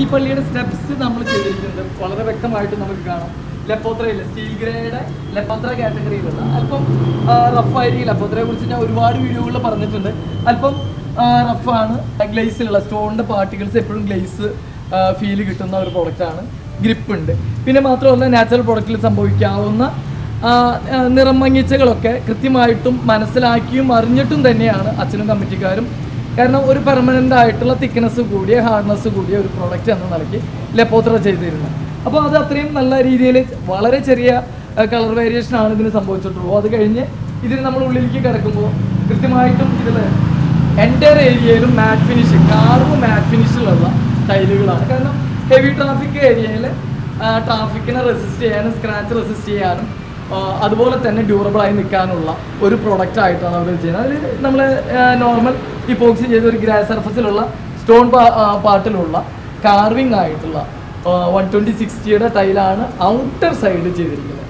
ഈ പള്ളിയുടെ സ്റ്റെപ്സ് നമ്മൾ ചെയ്തിരിക്കുന്നത് വളരെ വ്യക്തമായിട്ട് നമുക്ക് കാണാം. ലെപ്പോത്രയില്ല സ്റ്റീൽ ഗ്രേയുടെ ലെപ്പോത്ര കാറ്റഗറിയിലുള്ള അല്പം റഫായിരിക്കും ലെപ്പോത്രയെ കുറിച്ച് ഞാൻ ഒരുപാട് വീഡിയോകളിൽ പറഞ്ഞിട്ടുണ്ട്. അല്പം റഫാണ് ഗ്ലേസിലുള്ള സ്റ്റോണിന്റെ പാർട്ടിക്കിൾസ് എപ്പോഴും ഗ്ലേസ് ഫീൽ കിട്ടുന്ന ഒരു പ്രൊഡക്റ്റാണ് ഗ്രിപ്പ് ഉണ്ട്. പിന്നെ മാത്രമല്ല നാച്ചുറൽ പ്രൊഡക്റ്റിൽ സംഭവിക്കാവുന്ന നിറം മങ്ങിച്ചകളൊക്കെ കൃത്യമായിട്ടും മനസ്സിലാക്കിയും അറിഞ്ഞിട്ടും തന്നെയാണ് അച്ഛനും കമ്മിറ്റിക്കാരും കാരണം ഒരു പെർമനന്റ് ആയിട്ടുള്ള തിക്നെസ് കൂടിയ ഹാർഡ്നെസ് കൂടിയ ഒരു പ്രോഡക്റ്റ് എന്ന നിലയ്ക്ക് ലെപ്പോത്ര ചെയ്തിരുന്നത് അപ്പോൾ അത് അത്രയും നല്ല രീതിയിൽ വളരെ ചെറിയ കളർ വേരിയേഷൻ ആണ് ഇതിന് സംഭവിച്ചിട്ടുള്ളൂ അത് കഴിഞ്ഞ് ഇതിന് നമ്മൾ ഉള്ളിലേക്ക് കിടക്കുമ്പോൾ കൃത്യമായിട്ടും ഇതിൽ എന്റെ ഏരിയയിലും മാറ്റ് ഫിനിഷ് കാർവ് മാറ്റ് ഫിനിഷിലുള്ള ടൈലുകളാണ് കാരണം ഹെവി ട്രാഫിക് ഏരിയയിൽ ട്രാഫിക്കിനെ റെസിസ്റ്റ് ചെയ്യാനും സ്ക്രാച്ച് റെസിസ്റ്റ് ചെയ്യാനും അതുപോലെ തന്നെ ഡ്യൂറബിൾ ആയി നിൽക്കാനുള്ള ഒരു പ്രൊഡക്റ്റ് ആയിട്ടാണ് അവർ ചെയ്യുന്നത്. അതിൽ നമ്മൾ നോർമൽ ഇപ്പോക്സി ചെയ്ത ഒരു ഗ്രാ സർഫസിലുള്ള സ്റ്റോൺ പാർട്ടിലുള്ള കാർവിംഗ് ആയിട്ടുള്ള വൺ ട്വന്റി സിക്സ്റ്റിയുടെ ടൈലാണ് ഔട്ടർ സൈഡ് ചെയ്തിരിക്കുന്നത്.